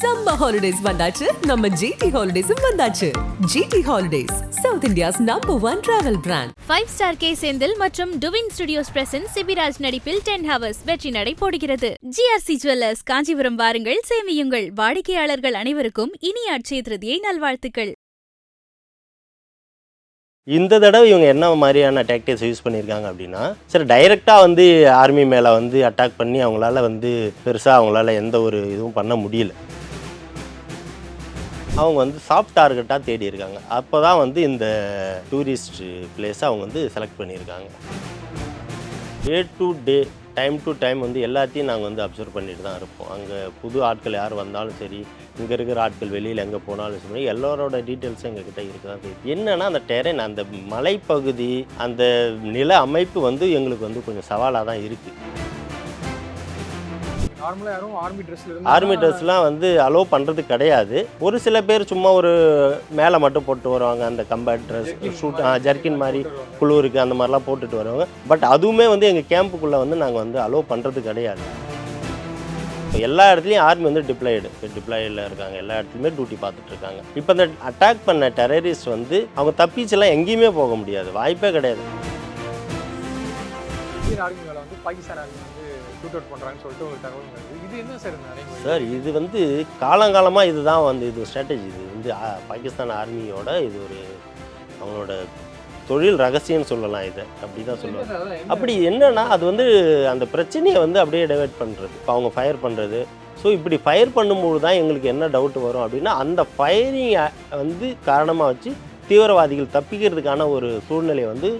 Summer holidays வந்தாச்சு. நம்ம GT ஹாலிடேஸும் வந்தாச்சு. GT holidays South India's number one travel brand five star K Senthil மற்றும் டுவின் ஸ்டுடியோஸ் பிரசன்ட் சிபிராஜ் நடிப்பில் டென் ஹவர்ஸ் வெற்றி நடை போடுகிறது. ஜிஆர்சி ஜுவல்லர்ஸ் காஞ்சிபுரம் வாருங்கள் சேமியுங்கள். வாடிக்கையாளர்கள் அனைவருக்கும் இனிய அட்சய திருதியை நல்வாழ்த்துக்கள். இந்த தடவை இவங்க என்ன மாதிரியான டாக்டிக்ஸ் யூஸ் பண்ணியிருக்காங்க அப்படின்னா சரி டைரெக்டாக வந்து ஆர்மி மேலே வந்து அட்டாக் பண்ணி அவங்களால வந்து பெருசாக அவங்களால எந்த ஒரு இதுவும் பண்ண முடியல. அவங்க வந்து சாஃப்ட் டார்கெட்டாக தேடி இருக்காங்க. அப்போ தான் வந்து இந்த டூரிஸ்ட் பிளேஸை அவங்க வந்து செலக்ட் பண்ணியிருக்காங்க. Day to day time to time வந்து எல்லாத்தையும் நாங்கள் வந்து அப்சர்வ் பண்ணிட்டு தான் இருப்போம். அங்கே புது ஆட்கள் யார் வந்தாலும் சரி இங்கே இருக்கிற ஆட்கள் வெளியில் எங்கே போனாலும் சரி எல்லாரோட டீட்டெயில்ஸும் எங்ககிட்ட இருக்க தான் தெரியும். என்னென்னா அந்த டெரென் அந்த மலைப்பகுதி அந்த நில அமைப்பு வந்து எங்களுக்கு வந்து கொஞ்சம் சவாலாக தான் இருக்குது நார்மலா யாரும் ஆர்மி ட்ரெஸ்ல இருந்து ஆர்மி ட்ரெஸ்லாம் வந்து அலோவ் பண்ணுறது கிடையாது. ஒரு சில பேர் சும்மா ஒரு மேலே மட்டும் போட்டு வருவாங்க. அந்த கம்பேட் ட்ரெஸ் ஷூட் ஜர்க்கின் மாதிரி குளிருக்கு அந்த மாதிரிலாம் போட்டுட்டு வருவாங்க. பட் அதுவுமே வந்து எங்கள் கேம்புக்குள்ளே வந்து நாங்கள் வந்து அலோவ் பண்ணுறது கிடையாது. இப்போ எல்லா இடத்துலையும் ஆர்மி வந்து டிப்ளாய்டு டிப்ளாயில் இருக்காங்க. எல்லா இடத்துலையுமே டியூட்டி பார்த்துட்டு இருக்காங்க. இப்போ இந்த அட்டாக் பண்ண டெரரிஸ்ட் வந்து அவங்க தப்பிச்செல்லாம் எங்கேயுமே போக முடியாது. வாய்ப்பே கிடையாது. பாகிஸ்தான் ஆர்மி ஷூட் அவுட் பண்றாங்கன்னு சொல்லிட்டு ஒரு தகவல் வருது இது என்ன சார் இந்த நடைமுறை? சார் இது வந்து காலங்காலமாக இதுதான் வந்து இது ஸ்ட்ராட்டஜி இது வந்து பாகிஸ்தான் ஆர்மியோட இது ஒரு அவங்களோட தொழில் ரகசியம்னு சொல்லலாம் இதை. அப்படி தான் சொல்லுவாங்க. அப்படி என்னன்னா அது வந்து அந்த பிரச்சனையை வந்து அப்படியே டைவெர்ட் பண்ணுறது இப்போ அவங்க ஃபயர் பண்ணுறது ஸோ இப்படி ஃபயர் பண்ணும்போது தான் எங்களுக்கு என்ன டவுட் வரும் அப்படின்னா அந்த ஃபயரிங் வந்து காரணமாக வச்சு தீவிரவாதிகள் தப்பிக்கிறதுக்கான ஒரு சூழ்நிலையை வந்து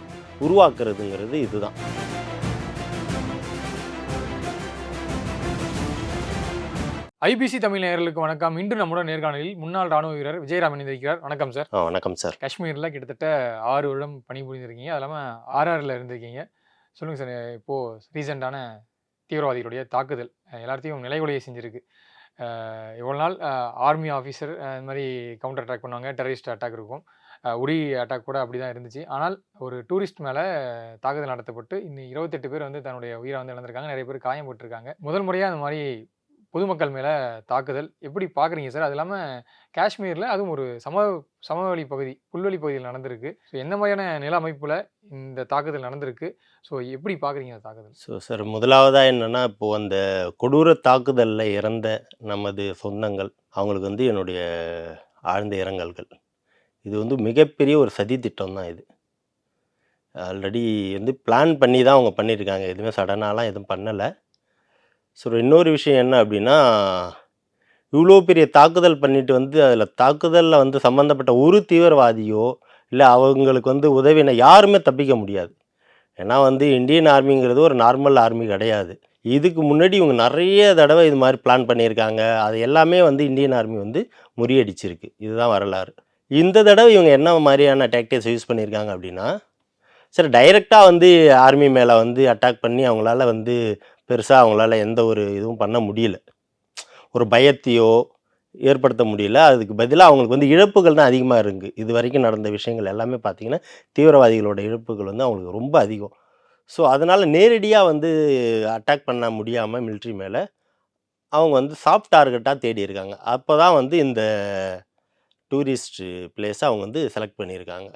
உருவாக்குறதுங்கிறது இதுதான். ஐபிசி தமிழ் நேயர்களுக்கு வணக்கம். இன்று நம்முடன் நேர்காணலில் முன்னாள் ராணுவ வீரர் விஜயராம் இணைந்திருக்கிறார். வணக்கம் சார். வணக்கம் சார். காஷ்மீரில் கிட்டத்தட்ட ஆறு வருடம் பணிபுரிந்திருக்கீங்க. அது இல்லாமல் ஆர்ஆரில் இருந்திருக்கீங்க. சொல்லுங்கள் சார். இப்போது ரீசெண்டான தீவிரவாதிகளுடைய தாக்குதல் எல்லாத்தையும் நிலைகுலைய செஞ்சிருக்கு. அஹ் இவ்வளவு நாள் ஆர்மி ஆஃபீஸர் இந்த மாதிரி கவுண்டர் அட்டாக் பண்ணுவாங்க டெரரிஸ்ட் அட்டாக் இருக்கும். உரி அட்டாக் கூட அப்படி தான் இருந்துச்சு. ஆனால் ஒரு டூரிஸ்ட் மேலே தாக்குதல் நடத்தப்பட்டு இன்னும் இருபத்தெட்டு பேர் வந்து தன்னுடைய உயிரை வந்து இழந்திருக்காங்க. நிறைய பேர் காயப்பட்டிருக்காங்க முதல் முறையாக அந்த மாதிரி பொதுமக்கள் மேலே தாக்குதல். எப்படி பார்க்குறீங்க சார்? அது இல்லாமல் காஷ்மீரில் அதுவும் ஒரு சம சமவெளி பகுதி புல்வெளி பகுதியில் நடந்திருக்கு. ஸோ எந்த மாதிரியான நில அமைப்பில் இந்த தாக்குதல் நடந்திருக்கு? ஸோ எப்படி பார்க்குறீங்க அந்த தாக்குதல்? ஸோ சார் முதலாவதாக என்னென்னா இப்போது அந்த கொடூர தாக்குதலில் இறந்த நமது சொந்தங்கள் அவங்களுக்கு வந்து என்னுடைய ஆழ்ந்த இரங்கல்கள். இது வந்து மிகப்பெரிய ஒரு சதி திட்டம் தான் இது. ஆல்ரெடி வந்து பிளான் பண்ணி தான் அவங்க பண்ணியிருக்காங்க. எதுவுமே சடனாலாம் எதுவும் பண்ணலை. ஸோ இன்னொரு விஷயம் என்ன அப்படின்னா இவ்வளோ பெரிய தாக்குதல் பண்ணிட்டு வந்து அதில் தாக்குதலில் வந்து சம்மந்தப்பட்ட ஒரு தீவிரவாதியோ இல்லை அவங்களுக்கு வந்து உதவின யாருமே தப்பிக்க முடியாது. ஏன்னா வந்து இந்தியன் ஆர்மிங்கிறது ஒரு நார்மல் ஆர்மி கிடையாது. இதுக்கு முன்னாடி இவங்க நிறைய தடவை இது மாதிரி பிளான் பண்ணியிருக்காங்க. அது எல்லாமே வந்து இந்தியன் ஆர்மி வந்து முறியடிச்சிருக்கு. இதுதான் வரலாறு. இந்த தடவை இவங்க என்ன மாதிரியான டாக்டிக்ஸ் யூஸ் பண்ணியிருக்காங்க அப்படின்னா சரி டைரெக்டாக வந்து ஆர்மி மேலே வந்து அட்டாக் பண்ணி அவங்களால வந்து பெருசாக அவங்களால எந்த ஒரு இதுவும் பண்ண முடியல. ஒரு பயத்தையோ ஏற்படுத்த முடியல. அதுக்கு பதிலாக அவங்களுக்கு வந்து இழப்புகள் தான் அதிகமாக இருக்குது இது வரைக்கும் நடந்த விஷயங்கள் எல்லாமே பார்த்திங்கன்னா தீவிரவாதிகளோட இழப்புகள் வந்து அவங்களுக்கு ரொம்ப அதிகம். ஸோ அதனால் நேரடியாக வந்து அட்டாக் பண்ண முடியாமல் மிலிட்ரி மேலே அவங்க வந்து சாஃப்ட் டார்கெட்டாக தேடி இருக்காங்க. அப்போ தான் வந்து இந்த டூரிஸ்ட் பிளேஸை அவங்க வந்து செலக்ட் பண்ணியிருக்காங்க.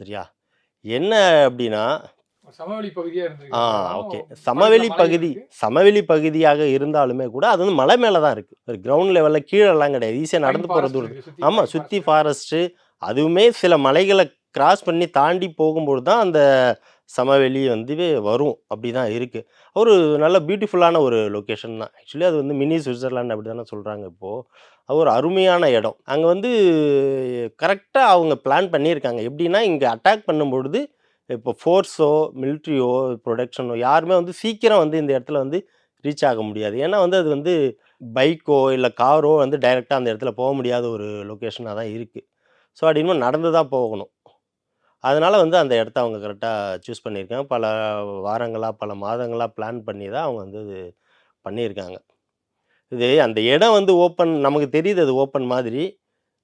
சரியா? என்ன அப்படின்னா ஆ ஓகே. சமவெளி பகுதி. சமவெளி பகுதியாக இருந்தாலுமே கூட அது வந்து மலை மேலே தான் இருக்குது ஒரு கிரவுண்ட் லெவலில் கீழெல்லாம் கிடையாது. ஈஸியாக நடந்து போகிற தூரம் ஆமாம் சுற்றி. ஃபாரஸ்ட்டு அதுவுமே சில மலைகளை கிராஸ் பண்ணி தாண்டி போகும்போது தான் அந்த சமவெளி வந்து வரும். அப்படி தான் இருக்குது ஒரு நல்ல பியூட்டிஃபுல்லான ஒரு லொக்கேஷன் தான். ஆக்சுவலி அது வந்து மினி சுவிட்சர்லாந்து அப்படி தானே சொல்கிறாங்க இப்போது அது ஒரு அருமையான இடம். அங்கே வந்து கரெக்டாக அவங்க பிளான் பண்ணியிருக்காங்க. எப்படின்னா இங்கே அட்டாக் பண்ணும்பொழுது இப்போ ஃபோர்ஸோ மிலிட்ரியோ ப்ரொடக்ஷனோ யாருமே வந்து சீக்கிரம் வந்து இந்த இடத்துல வந்து ரீச் ஆக முடியாது. ஏன்னா வந்து அது வந்து பைக்கோ இல்லை காரோ வந்து டைரெக்டாக அந்த இடத்துல போக முடியாத ஒரு லொக்கேஷனாக தான் இருக்குது ஸோ அப்படின்னு நடந்து தான் போகணும். அதனால் வந்து அந்த இடத்த அவங்க கரெக்டாக சூஸ் பண்ணியிருக்காங்க. பல வாரங்களாக பல மாதங்களாக பிளான் பண்ணி தான் அவங்க வந்து இது பண்ணியிருக்காங்க. இது அந்த இடம் வந்து ஓப்பன் நமக்கு தெரியுது அது ஓப்பன் மாதிரி.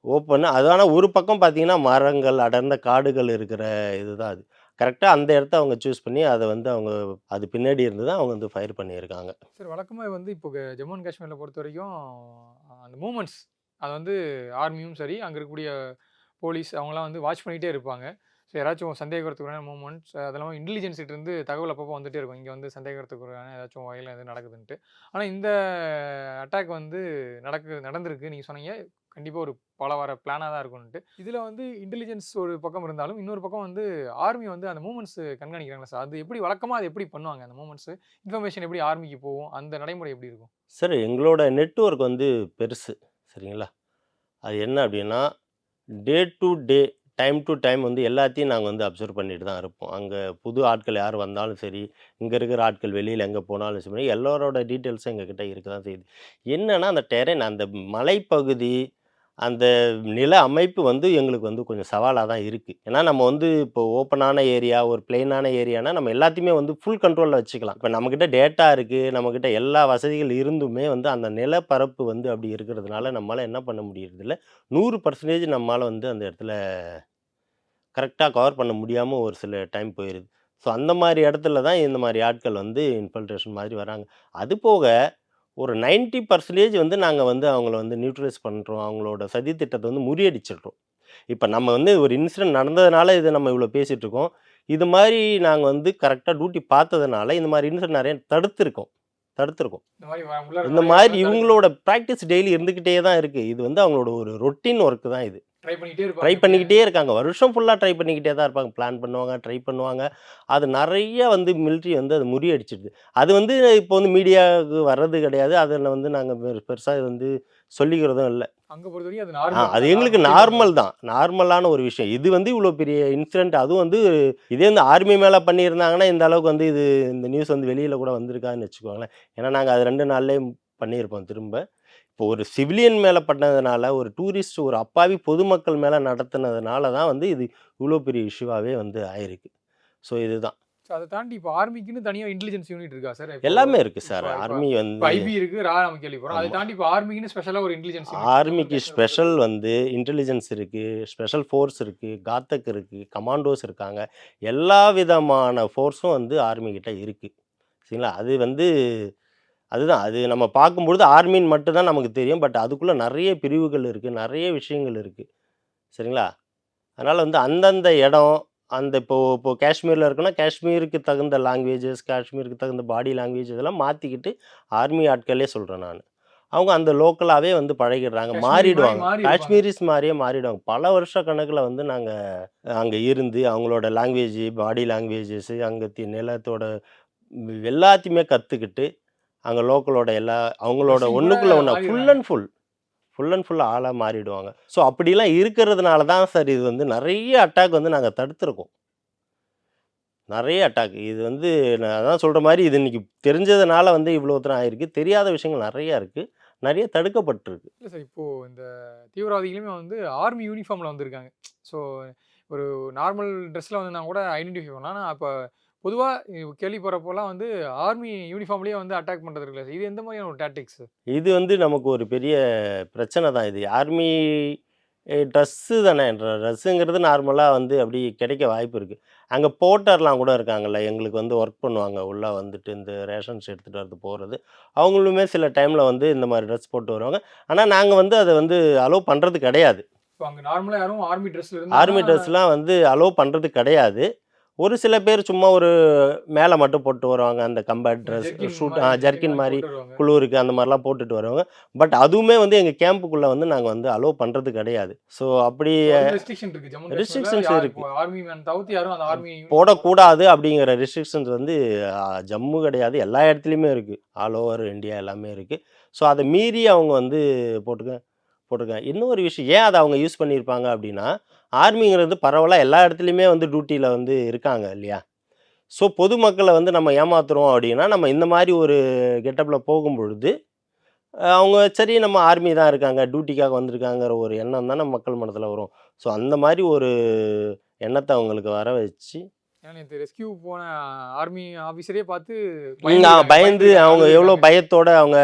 ஓப்பன் அது ஆனால் ஒரு பக்கம் பார்த்தீங்கன்னா மரங்கள் அடர்ந்த காடுகள் இருக்கிற இதுதான் அது. கரெக்டாக அந்த இடத்த அவங்க சூஸ் பண்ணி அதை வந்து அவங்க அது பின்னாடி இருந்து தான் அவங்க வந்து ஃபயர் பண்ணியிருக்காங்க. சார் வழக்கமாக வந்து இப்போ ஜம்மு அண்ட் காஷ்மீரில் பொறுத்த வரைக்கும் அந்த மூமெண்ட்ஸ் அது வந்து ஆர்மியும் சரி அங்கே இருக்கக்கூடிய போலீஸ் அவங்களாம் வந்து வாட்ச் பண்ணிகிட்டே இருப்பாங்க. ஸோ யாராச்சும் சந்தேகத்துக்குறான மூமெண்ட்ஸ் அதெல்லாம் இன்டெலிஜென்ஸ் இருந்து தகவல் அப்பப்போ வந்துட்டே இருக்கும். இங்கே வந்து சந்தேகத்துக்குறான ஏதாச்சும் வகையில் எது நடக்குதுன்ட்டு. ஆனால் இந்த அட்டாக் வந்து நடக்கு நடந்திருக்கு நீங்கள் சொன்னீங்க. கண்டிப்பாக ஒரு பல வார பிளானாக தான் இருக்கும்ன்ட்டு இதில் வந்து இன்டெலிஜென்ஸ் ஒரு பக்கம் இருந்தாலும் இன்னொரு பக்கம் வந்து ஆர்மி வந்து அந்த மூமெண்ட்ஸ் கண்காணிக்கிறாங்களா சார் அது எப்படி வழக்கமாக அது எப்படி பண்ணுவாங்க அந்த மூமெண்ட்ஸ் இன்ஃபர்மேஷன் எப்படி ஆர்மிக்கு போகும்? அந்த நடைமுறை எப்படி இருக்கும்? சார் எங்களோட நெட்வொர்க் வந்து பெருசு சரிங்களா? அது என்ன அப்படின்னா day to day time to time வந்து எல்லாத்தையும் நாங்கள் வந்து அப்சர்வ் பண்ணிட்டு தான் இருப்போம். அங்கே புது ஆட்கள் யார் வந்தாலும் சரி இங்கே இருக்கிற ஆட்கள் வெளியில் எங்கே போனாலும் சரி எல்லாரோட டீட்டெயில்ஸும் எங்ககிட்ட இருக்க தான் செய்யுது. என்னன்னா அந்த டெரென் அந்த மலைப்பகுதி அந்த நில அமைப்பு வந்து எங்களுக்கு வந்து கொஞ்சம் சவாலாக தான் இருக்குது ஏன்னா நம்ம வந்து இப்போ ஓப்பனான ஏரியா ஒரு பிளெயினான ஏரியானா நம்ம எல்லாத்தையுமே வந்து ஃபுல் கண்ட்ரோலில் வச்சுக்கலாம். இப்போ நம்மக்கிட்ட டேட்டா இருக்குது நம்மக்கிட்ட எல்லா வசதிகள் இருந்துமே வந்து அந்த நிலப்பரப்பு வந்து அப்படி இருக்கிறதுனால நம்மளால் என்ன பண்ண முடியறதில்ல. நூறு பர்சன்டேஜ் நம்மளால் வந்து அந்த இடத்துல கரெக்டாக கவர் பண்ண முடியாமல் ஒரு சில டைம் போயிடுது ஸோ அந்த மாதிரி இடத்துல தான் இந்த மாதிரி ஆட்கள் வந்து இன்ஃபில்ட்ரேஷன் மாதிரி வராங்க. அது போக ஒரு 90% பர்சன்டேஜ் வந்து நாங்கள் வந்து அவங்கள வந்து நியூட்ரலைஸ் பண்ணுறோம் அவங்களோட சதி திட்டத்தை வந்து முறியடிச்சிடுறோம். இப்போ நம்ம வந்து ஒரு இன்சிடென்ட் நடந்ததுனால இதை நம்ம இவ்வளோ பேசிகிட்டு இருக்கோம். இது மாதிரி நாங்கள் வந்து கரெக்டாக டியூட்டி பார்த்ததுனால இந்த மாதிரி இன்சிடென்ட் நிறைய தடுத்திருக்கோம். தடுத்திருக்கோம். இந்த மாதிரி இவங்களோட ப்ராக்டிஸ் டெய்லி இருந்துக்கிட்டே தான் இருக்குது இது வந்து அவங்களோட ஒரு ரொட்டீன் ஒர்க்கு தான் இது. ட்ரை இருப்பாங்க. ட்ரை பண்ணிக்கிட்டே இருக்காங்க. வருஷம் ஃபுல்லாக ட்ரை பண்ணிக்கிட்டே தான் இருப்பாங்க. பிளான் பண்ணுவாங்க ட்ரை பண்ணுவாங்க. அது நிறைய வந்து மிலிட்ரி வந்து அது முறியடிச்சிடுது. அது வந்து இப்போ வந்து மீடியாவுக்கு வர்றது கிடையாது. அதில் வந்து நாங்கள் பெருசாக வந்து சொல்லிக்கிறதும் இல்லை. அங்க அது நார்மல் அது எங்களுக்கு நார்மல் தான். நார்மலான ஒரு விஷயம். இது வந்து இவ்வளோ பெரிய இன்சிடென்ட் அதுவும் வந்து இதே வந்து ஆர்மி மேலே பண்ணியிருந்தாங்கன்னா இந்த அளவுக்கு வந்து இது இந்த நியூஸ் வந்து வெளியில் கூட வந்திருக்காதுன்னு வச்சுக்கோங்களேன். ஏன்னா நாங்கள் அது ரெண்டு நாள்லேயே பண்ணியிருப்போம் திரும்ப. இப்போ ஒரு சிவிலியன் மேலே பண்ணதுனால ஒரு டூரிஸ்ட் ஒரு அப்பாவி பொதுமக்கள் மேலே நடத்துனதுனால தான் வந்து இது இவ்வளோ பெரிய இஷ்யூவாகவே வந்து ஆயிருக்கு. ஸோ இதுதான். அதை தாண்டி இப்போ ஆர்மிக்குன்னு தனியா இன்டெலிஜென்ஸ் யூனிட் இருக்கா சார்? எல்லாமே இருக்குது சார். ஆர்மி வந்து ஐபி இருக்கு. ரா நம்ம கேள்வி போறோம் அதை. தாண்டி இப்போ ஆர்மிக்குன்னு ஸ்பெஷலா ஒரு இன்டெலிஜென்ஸ் ஆர்மிக்கு ஸ்பெஷல் வந்து இன்டெலிஜென்ஸ் இருக்குது ஸ்பெஷல் ஃபோர்ஸ் இருக்குது காத்தக் இருக்குது கமாண்டோஸ் இருக்காங்க. எல்லா விதமான ஃபோர்ஸும் வந்து ஆர்மி கிட்ட இருக்குது சரிங்களா? அது வந்து அதுதான். அது நம்ம பார்க்கும்பொழுது ஆர்மின்னு மட்டும்தான் நமக்கு தெரியும். பட் அதுக்குள்ளே நிறைய பிரிவுகள் இருக்குது நிறைய விஷயங்கள் இருக்குது சரிங்களா? அதனால் வந்து அந்தந்த இடம் அந்த இப்போ இப்போ காஷ்மீரில் இருக்குன்னா காஷ்மீருக்கு தகுந்த லாங்குவேஜஸ் காஷ்மீருக்கு தகுந்த பாடி லாங்குவேஜ் இதெல்லாம் மாற்றிக்கிட்டு ஆர்மி ஆட்களே சொல்கிறேன் நான். அவங்க அந்த லோக்கலாகவே வந்து பழகிடுறாங்க. மாறிடுவாங்க. காஷ்மீரிஸ் மாதிரியே மாறிடுவாங்க. பல வருஷ கணக்கில் வந்து நாங்கள் அங்கே இருந்து அவங்களோட லாங்குவேஜ் பாடி லாங்குவேஜஸ் அங்கே தி- நிலத்தோட எல்லாத்தையுமே கற்றுக்கிட்டு அங்கே லோக்கலோட எல்லா அவங்களோட ஒன்றுக்குள்ளே ஒன்றா full. And full full and full ஆளாக மாறிடுவாங்க. ஸோ அப்படிலாம் இருக்கிறதுனால தான் சார் இது வந்து நிறைய அட்டாக் வந்து நாங்கள் தடுத்துருக்கோம். நிறைய அட்டாக் இது வந்து நான் அதான் சொல்கிற மாதிரி இது இன்னைக்கு தெரிஞ்சதுனால வந்து இவ்வளோ தூரம் ஆயிருக்கு. தெரியாத விஷயங்கள் நிறையா இருக்குது நிறைய தடுக்கப்பட்டிருக்கு. இல்லை சார் இப்போ இந்த தீவிரவாதிகளுமே வந்து ஆர்மி யூனிஃபார்ம்ல வந்திருக்காங்க. ஸோ ஒரு நார்மல் ட்ரெஸ்ல வந்து நான் கூட ஐடென்டிஃபை பண்ணலாம். ஆனால் அப்போ பொதுவாக கேள்விப்படுறப்போலாம் வந்து ஆர்மி யூனிஃபார்ம்லேயே வந்து அட்டாக் பண்ணுறது இருக்குல்ல இது எந்த மாதிரியான ஒரு டாக்டிக்ஸ்? இது வந்து நமக்கு ஒரு பெரிய பிரச்சனை தான் இது. ஆர்மி ட்ரெஸ்ஸு தானே ட்ரெஸ்ஸுங்கிறது நார்மலாக வந்து அப்படி கிடைக்க வாய்ப்பு இருக்குது அங்கே போட்டர்லாம் கூட இருக்காங்கல்ல எங்களுக்கு வந்து ஒர்க் பண்ணுவாங்க. உள்ளே வந்துட்டு இந்த ரேஷன்ஸ் எடுத்துகிட்டு வரது போகிறது அவங்களுமே சில டைமில் வந்து இந்த மாதிரி ட்ரெஸ் போட்டு வருவாங்க. ஆனால் நாங்கள் வந்து அதை வந்து அலோவ் பண்ணுறது கிடையாது. அங்கே நார்மலாக யாரும் ஆர்மி ட்ரெஸ்ல ஆர்மி ட்ரெஸ்லாம் வந்து அலோவ் பண்ணுறது கிடையாது. ஒரு சில பேர் சும்மா ஒரு மேலே மட்டும் போட்டு வருவாங்க. அந்த கம்பேட் ட்ரெஸ் ஷூட் ஜர்க்கின் மாதிரி குளிருக்கு அந்த மாதிரிலாம் போட்டுட்டு வருவாங்க. பட் அதுவுமே வந்து எங்கள் கேம்புக்குள்ளே வந்து நாங்கள் வந்து அலோவ் பண்ணுறது கிடையாது. ஸோ அப்படி ரெஸ்ட்ரிக்ஷன்ஸ் இருக்கு. போடக்கூடாது அப்படிங்கிற ரெஸ்ட்ரிக்ஷன்ஸ் வந்து ஜம்மு கிடையாது. எல்லா இடத்துலையுமே இருக்குது ஆல் ஓவர் இந்தியா எல்லாமே இருக்குது ஸோ அதை மீறி அவங்க வந்து போட்டுக்க போட்டிருக்காங்க இன்னொரு விஷயம் ஏன் அதை அவங்க யூஸ் பண்ணியிருப்பாங்க அப்படின்னா ஆர்மிங்கிறது பரவலாக எல்லா இடத்துலையுமே வந்து டியூட்டியில் வந்து இருக்காங்க இல்லையா? ஸோ பொதுமக்களை வந்து நம்ம ஏமாத்துறோம் அப்படின்னா நம்ம இந்த மாதிரி ஒரு கெட்டப்பில் போகும் பொழுது அவங்க சரி நம்ம ஆர்மி தான் இருக்காங்க டியூட்டிக்காக வந்திருக்காங்கிற ஒரு எண்ணம் தானே மக்கள் மனத்தில் வரும். ஸோ அந்த மாதிரி ஒரு எண்ணத்தை அவங்களுக்கு வர வச்சு நேற்று ரெஸ்கியூ போன ஆர்மி ஆஃபீஸரே பார்த்து பயந்து அவங்க. எவ்வளோ பயத்தோட அவங்க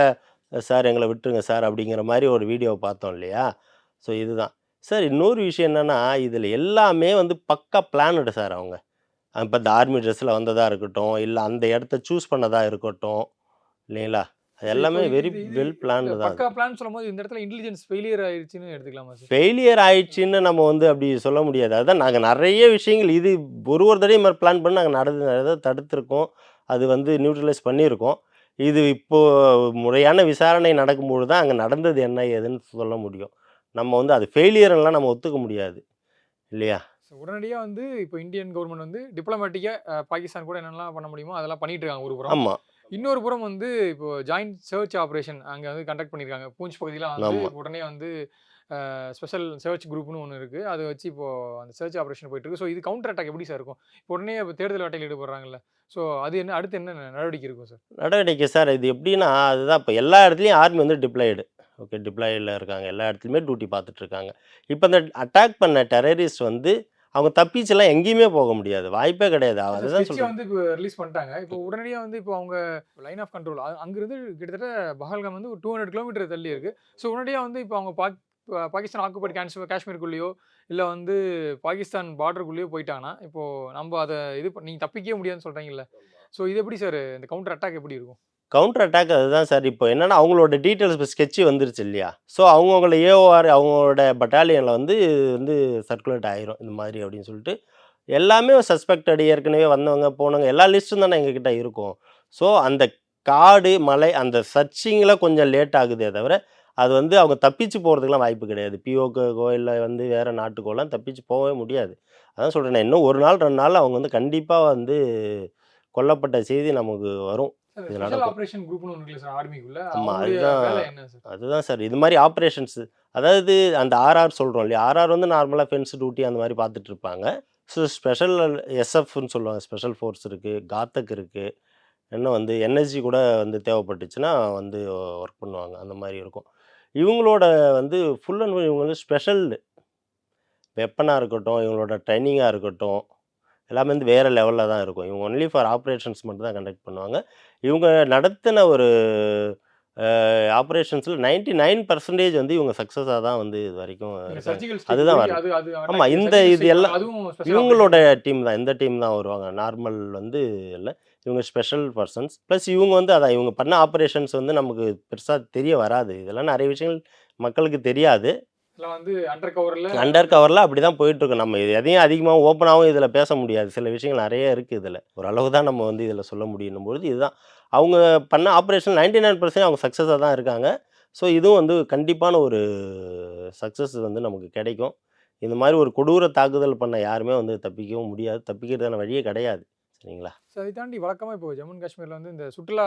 சார் எங்களை விட்டுருங்க சார் அப்படிங்கிற மாதிரி ஒரு வீடியோ பார்த்தோம் இல்லையா? ஸோ இதுதான். சார் இன்னொரு விஷயம் என்னன்னா இதில் எல்லாமே வந்து பக்கா பிளானடு சார் அவங்க. இப்போ இந்த ஆர்மி ட்ரெஸ்ஸில் வந்ததாக இருக்கட்டும் இல்லை அந்த இடத்த சூஸ் பண்ணதாக இருக்கட்டும் இல்லைங்களா? அது எல்லாமே வெரி வெல் பிளான்டு தான் பிளான் சொல்லும்போது இந்த இடத்துல இன்டெலிஜென்ஸ் ஃபெயிலியர் ஆயிடுச்சுன்னு எடுத்துக்கலாமா சார்? ஃபெயிலியர் ஆயிடுச்சுன்னு நம்ம வந்து அப்படி சொல்ல முடியாது. அதுதான் நாங்கள் நிறைய விஷயங்கள் இது ஒரு ஒரு தடவையும் மாதிரி பிளான் பண்ணி நாங்கள் நடந்து நிறைய தடுத்துருக்கோம். அது வந்து நியூட்ரலைஸ் பண்ணியிருக்கோம். இது இப்போது முறையான விசாரணை நடக்கும்போது தான் அங்கே நடந்தது என்ன ஏதுன்னு சொல்ல முடியும். நம்ம வந்து அது ஃபெயிலியர்லாம் நம்ம ஒத்துக்க முடியாது. இல்லையா? ஸோ உடனடியாக வந்து இப்போ இந்தியன் கவர்மெண்ட் வந்து டிப்ளமேட்டிக்காக பாகிஸ்தான் கூட என்னெல்லாம் பண்ண முடியுமோ அதெல்லாம் பண்ணிட்டு இருக்காங்க ஒரு புறம். ஆமாம் இன்னொரு புறம் வந்து இப்போ ஜாயிண்ட் சர்ச் ஆபரேஷன் அங்கே வந்து கண்டக்ட் பண்ணியிருக்காங்க பூஞ்ச் பகுதியில் வந்து. உடனே வந்து ஸ்பெஷல் சர்ச் குரூப்னு ஒன்று இருக்குது அதை வச்சு இப்போ அந்த சர்ச் ஆபரேஷன் போயிட்டு இருக்கு. ஸோ இது கவுண்டர் அட்டாக் எப்படி சார் இருக்கும்? இப்போ உடனே இப்போ தேடுதல் வேட்டையில் ஈடுபடுறாங்கல்ல. ஸோ அது என்ன அடுத்து என்ன நடவடிக்கை இருக்கும் சார் நடவடிக்கை சார் இது எப்படின்னா அதுதான் இப்போ எல்லா இடத்துலையும் ஆர்மி வந்து டிப்ளாய்டு ஓகே டிப்ளாய்டில் இருக்காங்க. எல்லா இடத்துலையுமே டியூட்டி பார்த்துட்டு இருக்காங்க. இப்போ இந்த அட்டாக் பண்ண டெரரிஸ்ட் வந்து அவங்க தப்பிச்செல்லாம் எங்கேயுமே போக முடியாது. வாய்ப்பே கிடையாது. அதுதான் சொல்கிறேன் வந்து இப்போ ரிலீஸ் பண்ணிட்டாங்க. இப்போ உடனடியாக வந்து இப்போ அவங்க லைன் ஆஃப் கண்ட்ரோல் அங்கிருந்து கிட்டத்தட்ட பஹல்காம் வந்து ஒரு டூ ஹண்ட்ரட் கிலோமீட்டர் தள்ளி இருக்கு. ஸோ உடனடியாக வந்து இப்போ அவங்க பாக் பாகிஸ்தான் ஆக்குபைட் காஷ்மீர் காஷ்மீருக்குள்ளேயோ இல்லை வந்து பாகிஸ்தான் பார்டருக்குள்ளேயோ போயிட்டாங்கன்னா இப்போ நம்ம அதை இது பண்ண- நீங்க தப்பிக்கவே முடியாதுன்னு சொல்றீங்கல்ல. ஸோ இது எப்படி சார் இந்த கவுண்டர் அட்டாக் எப்படி இருக்கும்? கவுண்டர் அட்டாக் அதுதான் சார் இப்போ என்னென்னா அவங்களோட டீட்டெயில்ஸ் இப்போ ஸ்கெட்சு வந்துருச்சு இல்லையா? ஸோ அவங்கவுங்கள ஏஓஆர் அவங்களோட பட்டாலியனில் வந்து வந்து சர்க்குலேட் ஆயிரும் இந்த மாதிரி அப்படின்னு சொல்லிட்டு. எல்லாமே சஸ்பெக்டட் ஏற்கனவே வந்தவங்க போனவங்க எல்லா லிஸ்ட்டும் தானே எங்ககிட்ட இருக்கும். ஸோ அந்த காடு மலை அந்த சர்ச்சிங்கில் கொஞ்சம் லேட் ஆகுதே தவிர அது வந்து அவங்க தப்பிச்சு போகிறதுக்குலாம் வாய்ப்பு கிடையாது. பிஓக்கோ இல்லை வந்து வேறு நாட்டுக்கோலாம் தப்பிச்சு போகவே முடியாது. அதான் சொல்கிறேன் இன்னும் ஒரு நாள் ரெண்டு நாள் அவங்க வந்து கண்டிப்பாக வந்து கொல்லப்பட்ட செய்தி நமக்கு வரும். ஆபரேஷன் குரூப்னு ஒன்று இருக்குல்ல சார் ஆர்மிக்குள்ள? ஆமா, அவங்களுடைய அதுதான். அதுதான் சார் இது மாதிரி ஆப்ரேஷன்ஸ். அதாவது அந்த ஆர்ஆர் சொல்கிறோம் இல்லையா ஆர்ஆர் வந்து நார்மலாக ஃபென்ஸ் டியூட்டி அந்த மாதிரி பார்த்துட்டு இருப்பாங்க. ஸோ ஸ்பெஷல் எஸ்எஃப்னு சொல்லுவாங்க ஸ்பெஷல் ஃபோர்ஸ் இருக்குது காத்தக் இருக்குது இன்னும் வந்து என்எஸ்ஜி கூட வந்து தேவைப்பட்டுச்சுன்னா வந்து ஒர்க் பண்ணுவாங்க அந்த மாதிரி இருக்கும். இவங்களோட வந்து ஃபுல் அண்ட் ஃபுல் இவங்க வந்து ஸ்பெஷல் வெப்பனாக இருக்கட்டும் இவங்களோட ட்ரைனிங்காக இருக்கட்டும் எல்லாமே வந்து வேறு லெவலில் தான் இருக்கும். இவங்க ஒன்லி ஃபார் ஆப்ரேஷன்ஸ் மட்டும் தான் கண்டக்ட் பண்ணுவாங்க. இவங்க நடத்தின ஒரு ஆப்ரேஷன்ஸில் நைன்டி நைன் பர்சன்டேஜ் வந்து இவங்க சக்ஸஸாக தான் வந்து இது வரைக்கும் அதுதான் வரும். அது அது ஆமா, attack, இந்த இது எல்லாம் இவங்களோட டீம் தான் இந்த டீம் தான் வருவாங்க? நார்மல் வந்து இல்லை. இவங்க ஸ்பெஷல் பர்சன்ஸ் ப்ளஸ் இவங்க வந்து அதான் இவங்க பண்ண ஆப்ரேஷன்ஸ் வந்து நமக்கு பெருசாக தெரிய வராது. இதெல்லாம் நிறைய விஷயங்கள் மக்களுக்கு தெரியாது. வந்து அண்டர் கவர்ல அண்டர் கவரில் அப்படி தான் போயிட்டுருக்கு. நம்ம இது எதையும் அதிகமாக ஓப்பனாகவும் இதில் பேச முடியாது. சில விஷயங்கள் நிறைய இருக்குது இதில். ஓரளவு தான் நம்ம வந்து இதில் சொல்ல முடியும் பொழுது இதுதான். அவங்க பண்ண ஆப்ரேஷன் நைன்டி நைன் பர்சன்ட் அவங்க சக்ஸஸாக தான் இருக்காங்க. ஸோ இதுவும் வந்து கண்டிப்பான ஒரு சக்ஸஸ் வந்து நமக்கு கிடைக்கும். இந்த மாதிரி ஒரு கொடூர தாக்குதல் பண்ண யாருமே வந்து தப்பிக்கவும் முடியாது. தப்பிக்கிறதான வழியே கிடையாது. சரிங்களா? ஸோ அதை தாண்டி வழக்கமாக இப்போ ஜம்மு காஷ்மீரில் வந்து இந்த சுற்றுலா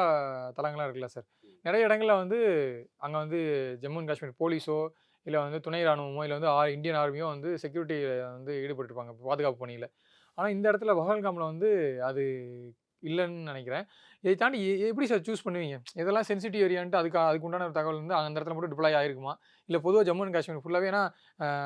தலங்களாக இருக்குல்ல சார் நிறைய இடங்களில் வந்து அங்கே வந்து ஜம்மு காஷ்மீர் போலீஸோ இல்லை வந்து துணை ராணுவமோ இல்லை வந்து ஆர் இந்தியன் ஆர்மியோ வந்து செக்யூரிட்டி வந்து ஈடுபட்டிருப்பாங்க பாதுகாப்பு பணியில். ஆனால் இந்த இடத்துல பகல்காமில் வந்து அது இல்லைன்னு நினைக்கிறேன். இதை தாண்டி எப்படி சார் சூஸ் பண்ணுவீங்க? இதெல்லாம் சென்சிட்டிவ் ஏரியான்ட்டு அதுக்கு அதுக்கு உண்டான ஒரு தகவல் வந்து அந்த இடத்துல மட்டும் டிப்ளாய் ஆயிருக்குமா? இல்லை பொதுவாக ஜம்மு அண்ட் காஷ்மீர் ஃபுல்லாகவே ஏன்னா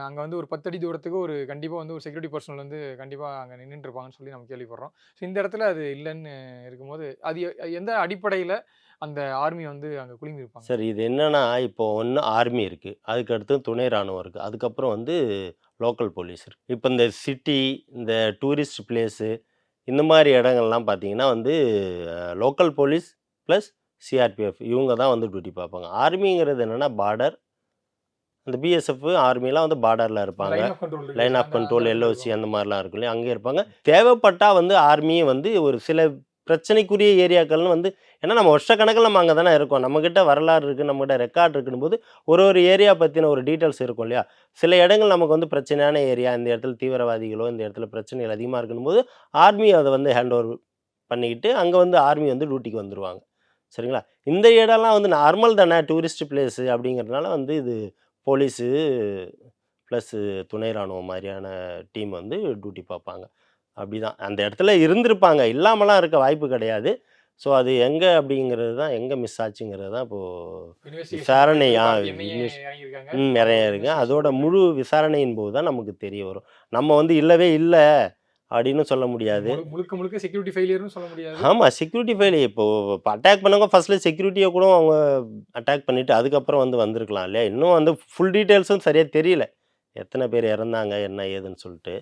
அங்கே வந்து ஒரு பத்தடி தூரத்துக்கு ஒரு கண்டிப்பாக வந்து ஒரு செக்யூரிட்டி பர்சனல் வந்து கண்டிப்பாக அங்கே நின்றுட்டு இருப்பாங்கன்னு சொல்லி நம்ம கேள்விப்படுறோம். ஸோ இந்த இடத்துல அது இல்லைன்னு இருக்கும்போது அது எந்த அடிப்படையில் அந்த ஆர்மி வந்து அங்கே குழுமி சரி இது என்னென்னா இப்போ ஒன்று ஆர்மி இருக்குது அதுக்கு அடுத்து துணை ராணுவம் இருக்குது அதுக்கப்புறம் வந்து லோக்கல் போலீஸ் இருக்குது இப்போ இந்த சிட்டி இந்த டூரிஸ்ட் பிளேஸு இந்த மாதிரி இடங்கள்லாம் பார்த்தீங்கன்னா வந்து லோக்கல் போலீஸ் ப்ளஸ் சிஆர்பிஎஃப் இவங்க தான் வந்து டியூட்டி பார்ப்பாங்க. ஆர்மிங்கிறது என்னென்னா பார்டர் அந்த பிஎஸ்எஃப் ஆர்மிலாம் வந்து பார்டரில் இருப்பாங்க. லைன் ஆஃப் கண்ட்ரோல் எல்ஓசி அந்த மாதிரிலாம் இருக்கும் இல்லையா? அங்கே இருப்பாங்க. தேவைப்பட்டால் வந்து ஆர்மியும் வந்து ஒரு சில பிரச்சனைக்குரிய ஏரியாக்கள்னு வந்து ஏன்னா நம்ம வருஷ கணக்கில் நம்ம அங்கே தானே இருக்கோம். நம்மக்கிட்ட வரலாறு இருக்குது நம்மகிட்ட ரெக்கார்ட் இருக்குன்னு போது ஒரு ஒரு ஏரியா பற்றின ஒரு டீட்டெயில்ஸ் இருக்கும் இல்லையா? சில இடங்கள் நமக்கு வந்து பிரச்சனையான ஏரியா இந்த இடத்துல தீவிரவாதிகளோ இந்த இடத்துல பிரச்சனைகள் அதிகமாக இருக்குன்னு போது ஆர்மி அதை வந்து ஹேண்ட் ஓவர் பண்ணிக்கிட்டு அங்கே வந்து ஆர்மி வந்து டியூட்டிக்கு வந்துடுவாங்க சரிங்களா? இந்த இடம்லாம் வந்து நார்மல் தானே டூரிஸ்ட் பிளேஸு அப்படிங்கிறதுனால வந்து இது போலீஸு ப்ளஸ் துணை ராணுவம் மாதிரியான டீம் வந்து டியூட்டி பார்ப்பாங்க. அப்படிதான். அந்த இடத்துல இருந்திருப்பாங்க. இல்லாமலாம் இருக்க வாய்ப்பு கிடையாது. ஸோ அது எங்கே அப்படிங்கிறது தான் எங்கே மிஸ் ஆச்சுங்கிறது தான் இப்போது விசாரணை, ம், நிறைய இருக்குது அதோட முழு விசாரணையின் போது தான் நமக்கு தெரிய வரும். நம்ம வந்து இல்லவே இல்லை அப்படின்னு சொல்ல முடியாது. முழுக்க முழுக்க செக்யூரிட்டி ஃபெயிலியர்னு சொல்ல முடியாது. ஆமாம் செக்யூரிட்டி ஃபெயில் இப்போ இப்போ அட்டாக் பண்ணவங்க ஃபர்ஸ்ட்ல செக்யூரிட்டியை கூட அவங்க அட்டாக் பண்ணிட்டு அதுக்கப்புறம் வந்து வந்திருக்கலாம் இல்லையா? இன்னும் வந்து ஃபுல் டீட்டெயில்ஸும் சரியாக தெரியல. எத்தனை பேர் இறந்தாங்க என்ன ஏதுன்னு சொல்லிட்டு.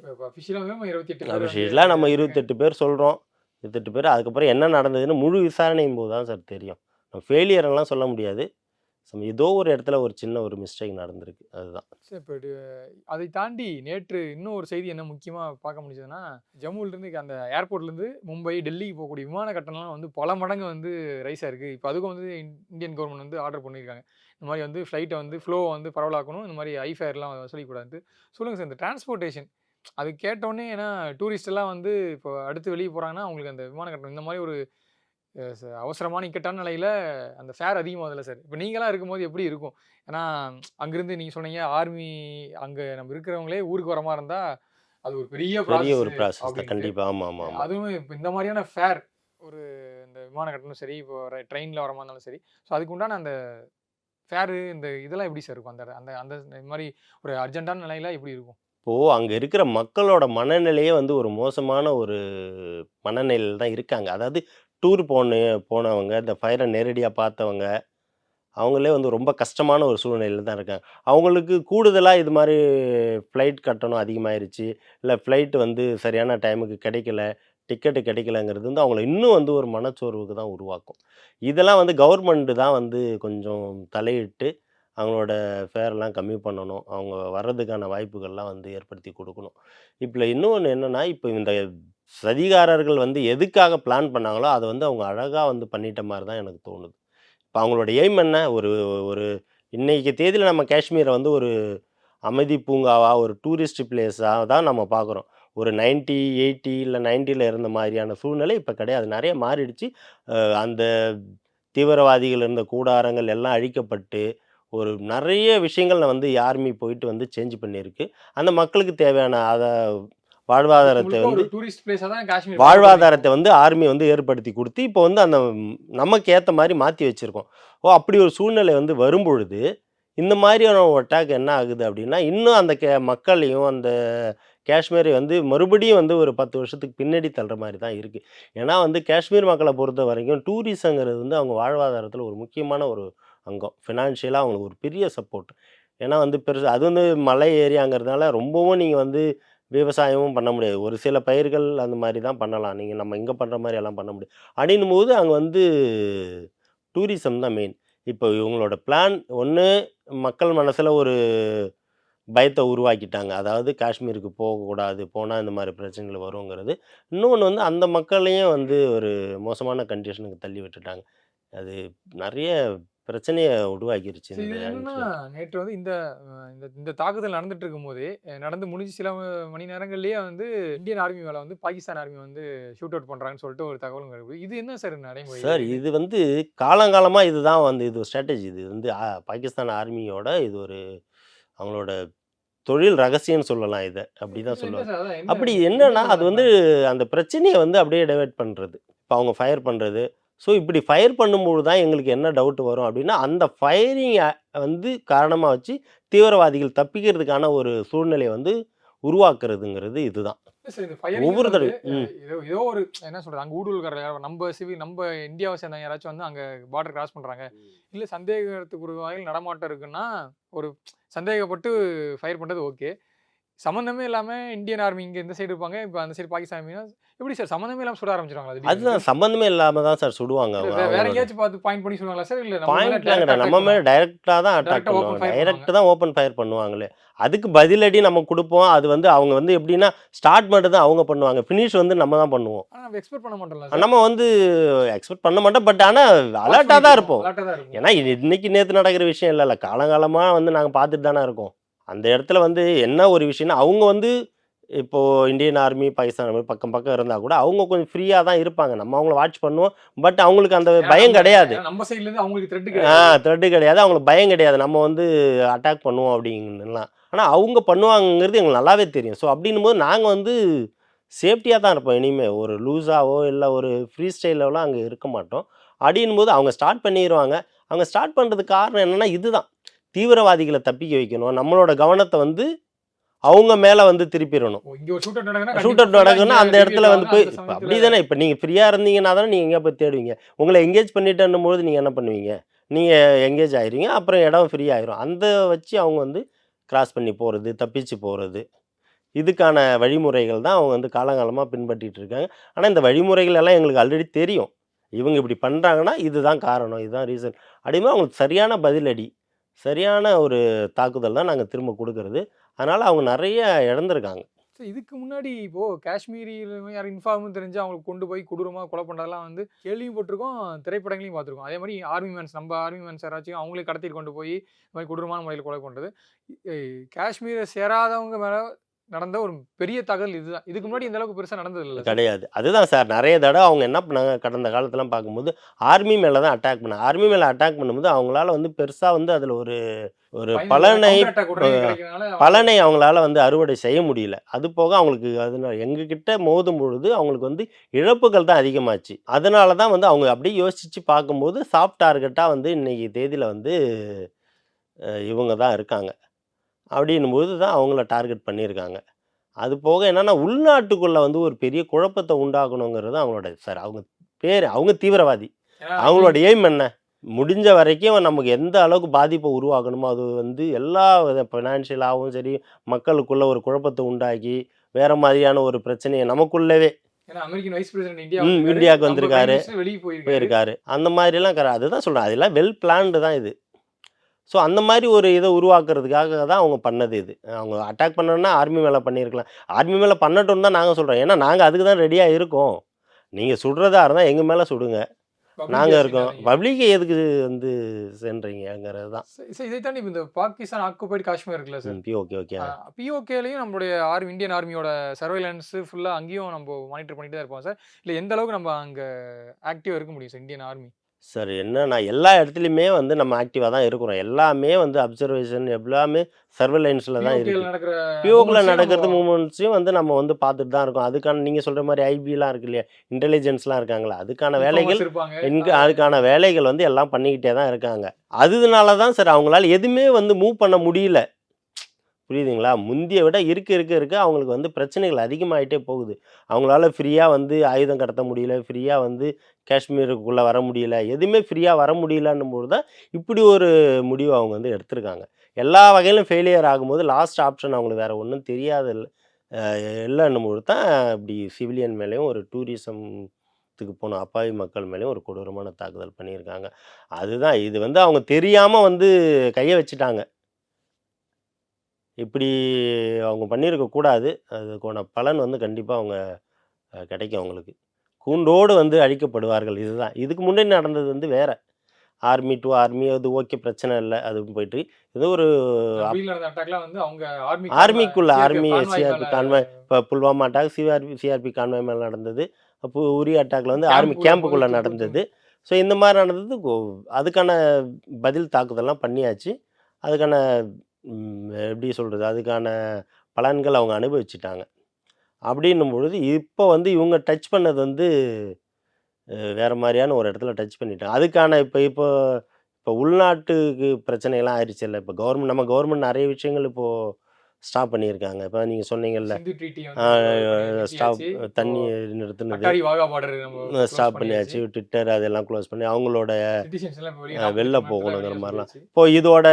அபிஷேக்லாம் நம்ம இருபத்தெட்டு பேர் சொல்கிறோம் இருபத்தெட்டு பேர் அதுக்கப்புறம் என்ன நடந்ததுன்னு முழு விசாரணையும் போது தான் சார் தெரியும். நம்ம ஃபெயிலியர்லாம் சொல்ல முடியாது. சம் ஏதோ ஒரு இடத்துல ஒரு சின்ன ஒரு மிஸ்டேக் நடந்திருக்கு. அதுதான். சரி இப்போ அதை தாண்டி நேற்று இன்னும் ஒரு செய்தி என்ன முக்கியமாக பார்க்க முடிஞ்சதுன்னா ஜம்முலேருந்து அந்த ஏர்போர்ட்லேருந்து மும்பை டெல்லிக்கு போகக்கூடிய விமான கட்டணம்லாம் வந்து பல மடங்கு வந்து ரைஸ் ஆயிருக்கு. இப்போ அதுக்கும் வந்து இந்தியன் கவர்மெண்ட் வந்து ஆர்டர் பண்ணியிருக்காங்க. இந்த மாதிரி வந்து ஃப்ளைட்டை வந்து ஃப்ளோவை வந்து பரவலாக்கணும். இந்த மாதிரி ஐஃபேர்லாம் வசூலிக்கூடாது சொல்லுங்கள் சார் இந்த டிரான்ஸ்போர்ட்டேஷன் அது கேட்டோடனே ஏன்னா டூரிஸ்டெல்லாம் வந்து இப்போ அடுத்து வெளியே போகிறாங்கன்னா அவங்களுக்கு அந்த விமான கட்டணம் இந்த மாதிரி ஒரு அவசரமான இக்கட்டான நிலையில் அந்த ஃபேர் அதிகமாகுதுல்ல சார் இப்போ நீங்களாம் இருக்கும்போது எப்படி இருக்கும்? ஏன்னா அங்கிருந்து நீங்கள் சொன்னீங்க ஆர்மி அங்கே நம்ம இருக்கிறவங்களே ஊருக்கு வர மாதிரி இருந்தால் அது ஒரு பெரிய பெரிய ஒரு ப்ராசஸ். கண்டிப்பாக ஆமாம் ஆமாம் அதுவும் இப்போ இந்த மாதிரியான ஃபேர் ஒரு இந்த விமான கட்டணம் சரி இப்போ ட்ரெயினில் வர மாதிரி இருந்தாலும் சரி. ஸோ அதுக்கு உண்டான அந்த ஃபேரு இந்த இதெல்லாம் எப்படி சார் இருக்கும்? அந்த அந்த அந்த இந்த மாதிரி ஒரு அர்ஜென்ட்டான நிலையில எப்படி இருக்கும்? இப்போது அங்கே இருக்கிற மக்களோட மனநிலையே வந்து ஒரு மோசமான ஒரு மனநிலையில் தான் இருக்காங்க. அதாவது டூர் போன போனவங்க இந்த ஃபயரை நேரடியாக பார்த்தவங்க அவங்களே வந்து ரொம்ப கஷ்டமான ஒரு சூழ்நிலையில் தான் இருக்காங்க. அவங்களுக்கு கூடுதலாக இது மாதிரி ஃப்ளைட் கட்டணம் அதிகமாயிருச்சு இல்லை ஃப்ளைட் வந்து சரியான டைமுக்கு கிடைக்கல டிக்கெட்டு கிடைக்கலங்கிறது வந்து அவங்கள இன்னும் வந்து ஒரு மனச்சோர்வுக்கு தான் உருவாக்கும். இதெல்லாம் வந்து கவர்மெண்ட்டு தான் வந்து கொஞ்சம் தலையிட்டு அவங்களோட ஃபேர்லாம் கம்மி பண்ணணும். அவங்க வர்றதுக்கான வாய்ப்புகள்லாம் வந்து ஏற்படுத்தி கொடுக்கணும். இப்போ இன்னொன்று என்னென்னா இப்போ இந்த சதிகாரர்கள் வந்து எதுக்காக பிளான் பண்ணாங்களோ அதை வந்து அவங்க அழகாக வந்து பண்ணிட்ட மாதிரி தான் எனக்கு தோணுது. இப்போ அவங்களோட எய்ம் என்ன? ஒரு ஒரு இன்றைக்கு தேதியில் நம்ம காஷ்மீரை வந்து ஒரு அமைதி பூங்காவாக ஒரு டூரிஸ்ட் பிளேஸாக தான் நம்ம பார்க்குறோம். ஒரு நைன்ட்டி எயிட்டி இல்லை நைன்ட்டியில் இருந்த மாதிரியான சூழ்நிலை இப்போ கிடையாது. நிறைய மாறிடுச்சு. அந்த தீவிரவாதிகள் இருந்த கூடாரங்கள் எல்லாம் அழிக்கப்பட்டு ஒரு நிறைய விஷயங்கள் வந்து ஆர்மி போயிட்டு வந்து சேஞ்ச் பண்ணியிருக்கு. அந்த மக்களுக்கு தேவையான அதை வாழ்வாதாரத்தை வந்து டூரிஸ்ட் பிளேஸாக தான் காஷ்மீர் வாழ்வாதாரத்தை வந்து ஆர்மி வந்து ஏற்படுத்தி கொடுத்து இப்போ வந்து அந்த நமக்கு ஏற்ற மாதிரி மாற்றி வச்சுருக்கோம். ஓ அப்படி ஒரு சூழ்நிலை வந்து வரும்பொழுது இந்த மாதிரியான அட்டாக் என்ன ஆகுது அப்படின்னா இன்னும் அந்த கே மக்களையும் அந்த காஷ்மீரை வந்து மறுபடியும் வந்து ஒரு பத்து வருஷத்துக்கு பின்னாடி தள்ளுற மாதிரி தான் இருக்குது ஏன்னா வந்து காஷ்மீர் மக்களை பொறுத்த வரைக்கும் டூரிசங்கிறது வந்து அவங்க வாழ்வாதாரத்தில் ஒரு முக்கியமான ஒரு அங்கம். ஃபினான்ஷியலாக அவங்களுக்கு ஒரு பெரிய சப்போர்ட் ஏன்னா வந்து பெருசு அது வந்து மலை ஏரியாங்கிறதுனால ரொம்பவும் நீங்கள் வந்து விவசாயமும் பண்ண முடியாது. ஒரு சில பயிர்கள் அந்த மாதிரி தான் பண்ணலாம். நீங்கள் நம்ம இங்கே பண்ணுற மாதிரி எல்லாம் பண்ண முடியாது. அப்படின்னும் போது அங்கே வந்து டூரிசம் தான் மெயின் இப்போ இவங்களோட பிளான் ஒன்று மக்கள் மனசில் ஒரு பயத்தை உருவாக்கிட்டாங்க. அதாவது காஷ்மீருக்கு போகக்கூடாது போனால் இந்த மாதிரி பிரச்சனைகள் வருங்கிறது. இன்னொன்று வந்து அந்த மக்களையும் வந்து ஒரு மோசமான கண்டிஷனுக்கு தள்ளி விட்டுட்டாங்க. அது நிறைய பிரச்சனையை உருவாக்கிருச்சு இந்த என்னன்னா. நேற்று வந்து இந்த இந்த இந்த தாக்குதல் நடந்துட்டு இருக்கும்போது நடந்து முடிஞ்சு சில மணி நேரங்கள்லயே வந்து இந்தியன் ஆர்மி மேல வந்து பாகிஸ்தான் ஆர்மி வந்து ஷூட் அவுட் பண்றாங்கன்னு சொல்லிட்டு ஒரு தகவலும் கிடைக்குது இது என்ன சார் நடைமுறை சார் இது வந்து காலங்காலமாக இதுதான் வந்து இது ஸ்ட்ராட்டஜி இது வந்து பாகிஸ்தான் ஆர்மியோட இது ஒரு அவங்களோட தொழில் ரகசியம்னு சொல்லலாம் இதை. அப்படி தான் சொல்லுவாங்க. அப்படி என்ன என்னன்னா அது வந்து அந்த பிரச்சனையை வந்து அப்படியே டைவர்ட் பண்ணுறது இப்போ அவங்க ஃபயர் பண்ணுறது ஸோ இப்படி ஃபயர் பண்ணும்போது தான் எங்களுக்கு என்ன டவுட் வரும் அப்படின்னா அந்த ஃபயரிங் வந்து காரணமாக வச்சு தீவிரவாதிகள் தப்பிக்கிறதுக்கான ஒரு சூழ்நிலையை வந்து உருவாக்குறதுங்கிறது இதுதான். ஒவ்வொரு தடவை ஏதோ ஏதோ ஒரு என்ன சொல்றது அங்க ஊடுருவல் யாரோ நம்ம சிவில் நம்ம இந்தியாவை சேர்ந்த யாராச்சும் வந்து அங்க பார்டர் கிராஸ் பண்றாங்க. இல்ல சந்தேகத்துக்கு ஒரு வகையில் நடமாட்டம் இருக்குன்னா ஒரு சந்தேகப்பட்டு ஃபயர் பண்றது ஓகே சம்மந்தமே இல்லாம இந்தியன் ஆர்மி இங்க இந்த சைடு இருப்பாங்க இப்போ அந்த சைடு பாகிஸ்தான் ஆர்மினா எப்படி சார் சம்மந்தமே இல்லாம சுட ஆரம்பிச்சிருவாங்களா? அதுதான் சம்பந்தமே இல்லாமல் தான் சார் சுடுவாங்க இல்ல, வேற எங்கேயாச்சும் பார்த்து பாயிண்ட் பண்ணி சொல்லுவாங்களா சார் இல்ல attack நம்ம மேலே. டைரெக்டாக தான் அட்டாக் பண்ணுவாங்க. fire டைரெக்ட் தான் ஓப்பன் ஃபயர் பண்ணுவாங்களே. அதுக்கு பதிலடி நம்ம கொடுப்போம். அது வந்து அவங்க வந்து எப்படின்னா ஸ்டார்ட் மட்டும் தான் அவங்க பண்ணுவாங்க. ஃபினிஷ் வந்து நம்ம தான் பண்ணுவோம். நம்ம எக்ஸ்பெக்ட் பண்ண மாட்டோம்ல நம்ம வந்து எக்ஸ்பெக்ட் பண்ண மாட்டோம். பட் ஆனால் அலர்ட்டாக தான் இருப்போம். ஏன்னா இன்னைக்கு நேற்று நடக்கிற விஷயம் இல்லைல்ல. காலங்காலமாக வந்து நாங்கள் பார்த்துட்டு தானே இருக்கோம். அந்த இடத்துல வந்து என்ன ஒரு விஷயம்னா அவங்க வந்து இப்போ இந்தியன் ஆர்மி பாகிஸ்தான் ஆர்மி பக்கம் பக்கம் இருந்தால் கூட அவங்க கொஞ்சம் ஃப்ரீயாக தான் இருப்பாங்க. நம்ம அவங்கள வாட்ச் பண்ணுவோம். பட் அவங்களுக்கு அந்த பயம் கிடையாது. நம்ம சைடுல இருந்து அவங்களுக்கு த்ரெட் ஆ கிடையாது. த்ரெட்டு கிடையாது. அவங்களுக்கு பயம் கிடையாது. நம்ம வந்து அட்டாக் பண்ணுவோம் அப்படிங்கலாம் ஆனால் அவங்க பண்ணுவாங்கங்கிறது எங்களுக்கு நல்லாவே தெரியும். ஸோ அப்படின்னும் போது நாங்கள் வந்து சேஃப்டியாக தான் இருப்போம். இனிமேல் ஒரு லூஸாவோ இல்லை ஒரு ஃப்ரீ ஸ்டைலோலாம் அங்கே இருக்க மாட்டோம். அப்படின்னும் போது அவங்க ஸ்டார்ட் பண்ணிடுவாங்க அவங்க ஸ்டார்ட் பண்ணுறதுக்கு காரணம் என்னென்னா இதுதான். தீவிரவாதிகளை தப்பிக்க வைக்கணும். நம்மளோட கவனத்தை வந்து அவங்க மேலே வந்து திருப்பிடணும். ஷூட் அவுட் நடக்குன்னா அந்த இடத்துல வந்து போய் அப்படி தானே இப்போ நீங்கள் ஃப்ரீயாக இருந்தீங்கன்னா தானே நீங்கள் எங்கே போய் தேடுவீங்க? உங்களை எங்கேஜ் பண்ணிட்டேன்னும் போது நீங்கள் என்ன பண்ணுவீங்க? நீங்கள் எங்கேஜ் ஆயிருவீங்க அப்புறம் இடம் ஃப்ரீ ஆயிரும். அந்த வச்சு அவங்க வந்து கிராஸ் பண்ணி போகிறது தப்பிச்சு போகிறது இதுக்கான வழிமுறைகள் தான் அவங்க வந்து காலங்காலமாக பின்பற்றிட்டு இருக்காங்க. ஆனால் இந்த வழிமுறைகள் எல்லாம் எங்களுக்கு ஆல்ரெடி தெரியும். இவங்க இப்படி பண்ணுறாங்கன்னா இதுதான் காரணம் இதுதான் ரீசன் அப்படிங்கும்போது அவங்களுக்கு சரியான பதிலடி சரியான ஒரு தாக்குதல் தான் நாங்கள் திரும்ப கொடுக்கறது. அதனால் அவங்க நிறைய இழந்திருக்காங்க. ஸோ இதுக்கு முன்னாடி இப்போது காஷ்மீரியில் யார் இன்ஃபார்மும் தெரிஞ்சு அவங்களுக்கு கொண்டு போய் கொடூரமாக கொலை பண்ணுறதெல்லாம் வந்து கேள்வியும் போட்டிருக்கோம் திரைப்படங்களையும் பார்த்துருக்கோம். அதே மாதிரி ஆர்மி மேன்ஸ் நம்ம ஆர்மி மேன்ஸ் யாராச்சும் அவங்களே கடத்திட்டு கொண்டு போய் இந்த மாதிரி கொடூரமான முறையில் கொலை பண்ணுறது காஷ்மீரை சேராதவங்க மேலே நடந்த ஒரு பெரிய தகவல் இதுதான். இதுக்கு முன்னாடி இந்த அளவுக்கு பெருசாக நடந்தது இல்லை கிடையாது. அதுதான் சார். நிறைய தடவை அவங்க என்ன பண்ணாங்க கடந்த காலத்துலாம் பார்க்கும்போது ஆர்மி மேலே தான் அட்டாக் பண்ணாங்க. ஆர்மி மேலே அட்டாக் பண்ணும்போது அவங்களால வந்து பெருசாக வந்து அதில் ஒரு ஒரு பலனை பலனை அவங்களால வந்து அறுவடை செய்ய முடியல. அது போக அவங்களுக்கு அதனால எங்ககிட்ட மோதும் பொழுது அவங்களுக்கு வந்து இழப்புகள் தான் அதிகமாச்சு. அதனால தான் வந்து அவங்க அப்படியே யோசிச்சு பார்க்கும்போது சாஃப்ட் டார்கெட்டாக வந்து இன்னைக்கு தேதியில் வந்து இவங்க தான் இருக்காங்க. அப்படின்னும் போது தான் அவங்கள டார்கெட் பண்ணியிருக்காங்க. அது போக என்னன்னா உள்நாட்டுக்குள்ளே வந்து ஒரு பெரிய குழப்பத்தை உண்டாக்கணுங்கிறது அவங்களோட சார் அவங்க பேர் அவங்க தீவிரவாதி. அவங்களோட எய்ம் என்ன? முடிஞ்ச வரைக்கும் நமக்கு எந்த அளவுக்கு பாதிப்பை உருவாக்கணுமோ அது வந்து எல்லா வித ஃபினான்ஷியலாகவும் சரி மக்களுக்குள்ள ஒரு குழப்பத்தை உண்டாக்கி வேற மாதிரியான ஒரு பிரச்சனையை நமக்குள்ளவே இந்தியாவுக்கு வந்திருக்காரு. போயிருக்காரு. அந்த மாதிரிலாம் கர அதுதான் சொல்கிறேன் அதெல்லாம் வெல் பிளான்டு தான் இது. ஸோ அந்த மாதிரி ஒரு இதை உருவாக்குறதுக்காக தான் அவங்க பண்ணது இது. அவங்க அட்டாக் பண்ணணும்னா ஆர்மி மேலே பண்ணியிருக்கலாம். ஆர்மி மேலே பண்ணட்டும் தான் நாங்கள் சொல்கிறோம் ஏன்னா நாங்கள் அதுக்கு தான் ரெடியாக இருக்கோம். நீங்கள் சுடுறதா இருந்தால் எங்கள் மேலே சுடுங்க. நாங்கள் இருக்கோம். பப்ளிக் எதுக்கு வந்து சென்றீங்கிறது தான். இதை தாண்டி இந்த பாகிஸ்தான் ஆக்குபைடு காஷ்மீர் இருக்குல்ல சார் ஓகே ஓகே பிஓகேலையும் நம்மளுடைய ஆர்மி இந்தியன் ஆர்மியோட சர்வைலன்ஸ் ஃபுல்லாக அங்கேயும் நம்ம மானிட்டர் பண்ணிட்டு தான் இருப்போம் சார் இல்லை எந்த அளவுக்கு நம்ம அங்கே ஆக்டிவாக இருக்க முடியும் சார் இந்தியன் ஆர்மி சார் என்னன்னா எல்லா இடத்துலையுமே வந்து நம்ம ஆக்டிவாக தான் இருக்கிறோம். எல்லாமே வந்து அப்சர்வேஷன் எல்லாமே சர்வலைன்ஸில் தான் பிஓக்கில் movements-ஐயும் நடக்கிறது மூமெண்ட்ஸையும் வந்து நம்ம வந்து பார்த்துட்டு தான் இருக்கோம். அதுக்கான நீங்கள் சொல்கிற மாதிரி ஐபிலாம் இருக்கு இல்லையா? இன்டெலிஜென்ஸ்லாம் இருக்காங்களா? அதுக்கான வேலைகள் இன்கு அதுக்கான வேலைகள் வந்து எல்லாம் பண்ணிக்கிட்டே தான் இருக்காங்க. அதனால தான் சார் அவங்களால எதுவுமே வந்து மூவ் பண்ண முடியல. புரியுதுங்களா? முந்திய விட இருக்க இருக்க இருக்க. அவங்களுக்கு வந்து பிரச்சனைகள் அதிகமாயிட்டே போகுது. அவங்களால ஃப்ரீயாக வந்து ஆயுதம் கடத்த முடியல. ஃப்ரீயாக வந்து காஷ்மீருக்குள்ளே வர முடியல எதுவுமே ஃப்ரீயாக வர முடியலன்னும் போது தான் இப்படி ஒரு முடிவு அவங்க வந்து எடுத்திருக்காங்க. எல்லா வகையிலும் ஃபெயிலியர் ஆகும்போது லாஸ்ட் ஆப்ஷன் அவங்களுக்கு வேறு ஒன்றும் தெரியாது இல்லை இல்லைன்னும் போது தான் இப்படி சிவிலியன் மேலேயும் ஒரு டூரிசம்த்துக்கு போன அப்பாவி மக்கள் மேலேயும் ஒரு கொடூரமான தாக்குதல் பண்ணியிருக்காங்க. அதுதான் இது வந்து அவங்க தெரியாமல் வந்து கையை வச்சுட்டாங்க. இப்படி அவங்க பண்ணியிருக்கக்கூடாது. அதுக்கான பலன் வந்து கண்டிப்பாக அவங்க கிடைக்கும் அவங்களுக்கு. கூண்டோடு வந்து அழிக்கப்படுவார்கள். இதுதான். இதுக்கு முன்னாடி நடந்தது வந்து வேற. ஆர்மி டு ஆர்மி அது ஓகே பிரச்சனை இல்லை. அது போயிட்டு இது ஒரு ஆர்மிக்குள்ள ஆர்மி சிஆர்பி கான்வாய் இப்போ Pulwama attack CRP CRP convoy மேலே நடந்தது. அப்போ உரி அட்டாக்ல வந்து ஆர்மி கேம்புக்குள்ளே நடந்தது. ஸோ இந்த மாதிரி நடந்தது. அதுக்கான பதில் தாக்குதல்லாம் பண்ணியாச்சு. அதுக்கான எப்படி சொல்கிறது அதுக்கான பலன்கள் அவங்க அனுபவிச்சிட்டாங்க. அப்படின்னும் பொழுது இப்போ வந்து இவங்க டச் பண்ணது வந்து வேற மாதிரியான ஒரு இடத்துல டச் பண்ணிட்டாங்க. அதுக்கான இப்போ இப்போ இப்போ உள்நாட்டுக்கு பிரச்சனைகள்லாம் ஆயிடுச்சு இல்லை இப்போ கவர்மெண்ட் நம்ம கவர்மெண்ட் நிறைய விஷயங்கள் இப்போது ஸ்டாப் பண்ணியிருக்காங்க. இப்போ நீங்கள் சொன்னீங்கல்ல ஸ்டாப் தண்ணி நிறுத்தினது. ஸ்டாப் பண்ணியாச்சு. ட்விட்டர் அதெல்லாம் க்ளோஸ் பண்ணி அவங்களோட வெளில போகணுங்கிற மாதிரிலாம். சொல்லியாச்சு. இப்போ இதோட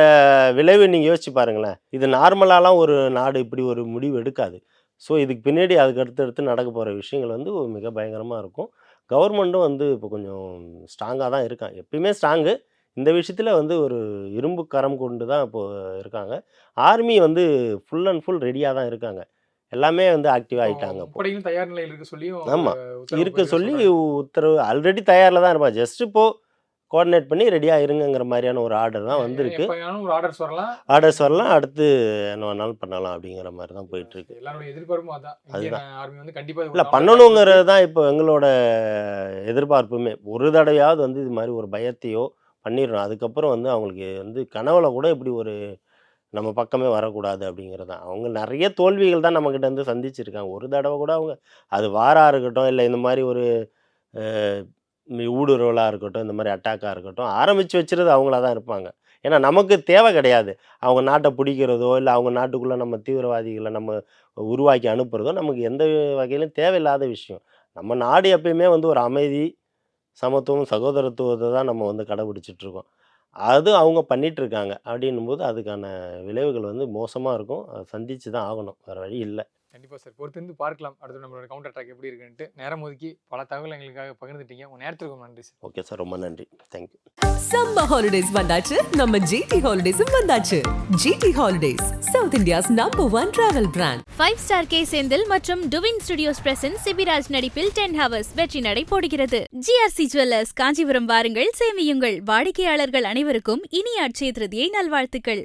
விளைவு நீங்கள் யோசிச்சு பாருங்களேன். இது நார்மலாலாம் ஒரு நாடு இப்படி ஒரு முடிவு எடுக்காது. ஸோ இதுக்கு பின்னாடி அதுக்கு அடுத்து அடுத்து நடக்க போகிற விஷயங்கள் வந்து மிக பயங்கரமாக இருக்கும். கவர்மெண்ட்டும் வந்து இப்போ கொஞ்சம் ஸ்ட்ராங்காக தான் இருக்காங்க. எப்பயுமே ஸ்ட்ராங்கு. இந்த விஷயத்தில் வந்து ஒரு இரும்பு கரம் கொண்டு தான் இப்போ இருக்காங்க. ஆர்மி வந்து ஃபுல் அண்ட் ஃபுல் ரெடியாக தான் இருக்காங்க. எல்லாமே வந்து ஆக்டிவ் ஆகிட்டாங்க தயார் நிலையில் இருக்க சொல்லியும் ஆமா. ஒரு உத்தரவு இருக்க சொல்லி. உத்தரவு. ஆல்ரெடி தயாரில் தான் இருப்பாங்க. ஜஸ்ட் இப்போ கோஆர்டினேட் பண்ணி ரெடியாக இருங்கங்கிற மாதிரியான ஒரு ஆர்டர் தான் வந்திருக்கு. ஆர்டர்ஸ் வரலாம். ஆர்டர்ஸ் வரலாம். அடுத்து என்ன வேணாலும் பண்ணலாம் அப்படிங்கிற மாதிரி தான் போயிட்டு இருக்கு. எல்லாருடைய எதிர்பார்ப்பும் அதான். இந்தியன் ஆர்மி வந்து கண்டிப்பா இது இல்லை பண்ணணுங்கிறது தான் இப்போ எங்களோட எதிர்பார்ப்புமே. ஒரு தடவையாவது வந்து இது மாதிரி ஒரு பயத்தையோ பண்ணிடணும். அதுக்கப்புறம் வந்து அவங்களுக்கு வந்து கனவுல கூட இப்படி ஒரு நம்ம பக்கமே வரக்கூடாது அப்படிங்கிறது தான். அவங்க நிறைய தோல்விகள் தான் நம்மக்கிட்ட வந்து சந்திச்சிருக்காங்க. ஒரு தடவை கூட அவங்க அது வாராக இருக்கட்டும் இல்லை இந்த மாதிரி ஒரு ஊடுருவலாக இருக்கட்டும் இந்த மாதிரி அட்டாக்காக இருக்கட்டும் ஆரம்பித்து வச்சுறது அவங்களா தான் இருப்பாங்க. ஏன்னா நமக்கு தேவை கிடையாது. அவங்க நாட்டை பிடிக்கிறதோ இல்லை அவங்க நாட்டுக்குள்ளே நம்ம தீவிரவாதிகளை நம்ம உருவாக்கி அனுப்புகிறதோ நமக்கு எந்த வகையிலும் தேவையில்லாத விஷயம். நம்ம நாடு எப்பயுமே வந்து ஒரு அமைதி சமத்துவம் சகோதரத்துவத்தை தான் நம்ம வந்து கடைபிடிச்சிட்டு இருக்கோம். அது அவங்க பண்ணிகிட்ருக்காங்க அப்படின்னும் போது அதுக்கான விளைவுகள் வந்து மோசமாக இருக்கும். அதை சந்தித்து தான் ஆகணும். வேறு வழி இல்லை. கண்டிப்பாக சார். பொறுத்திருந்து பார்க்கலாம். அடுத்து நம்மளோட கவுண்டர் அட்டாக் எப்படி இருக்குன்ட்டு நேரம் ஒதுக்கி பல தகவல் எங்களுக்காக பகிர்ந்துட்டீங்க. உங்கள் நேரத்துக்கு ரொம்ப நன்றி சார். ஓகே சார் ரொம்ப நன்றி. தேங்க்யூ சம்மர் ஹாலிடேஸ் வந்தாச்சு. நம்ம ஜிடி ஹாலிடேஸும் வந்தாச்சு. GT holidays South India's number one travel brand five star K Senthil மற்றும் டுவின் ஸ்டுடியோஸ் பிரசன்ஸ் சிபிராஜ் நடிப்பில் டென் ஹவர்ஸ் வெற்றி நடை போடுகிறது. ஜிஆர்சி ஜுவல்லர்ஸ் காஞ்சிபுரம் வாருங்கள் சேமியுங்கள். வாடிக்கையாளர்கள் அனைவருக்கும் இனிய அட்சய திருதியை நல்வாழ்த்துக்கள்.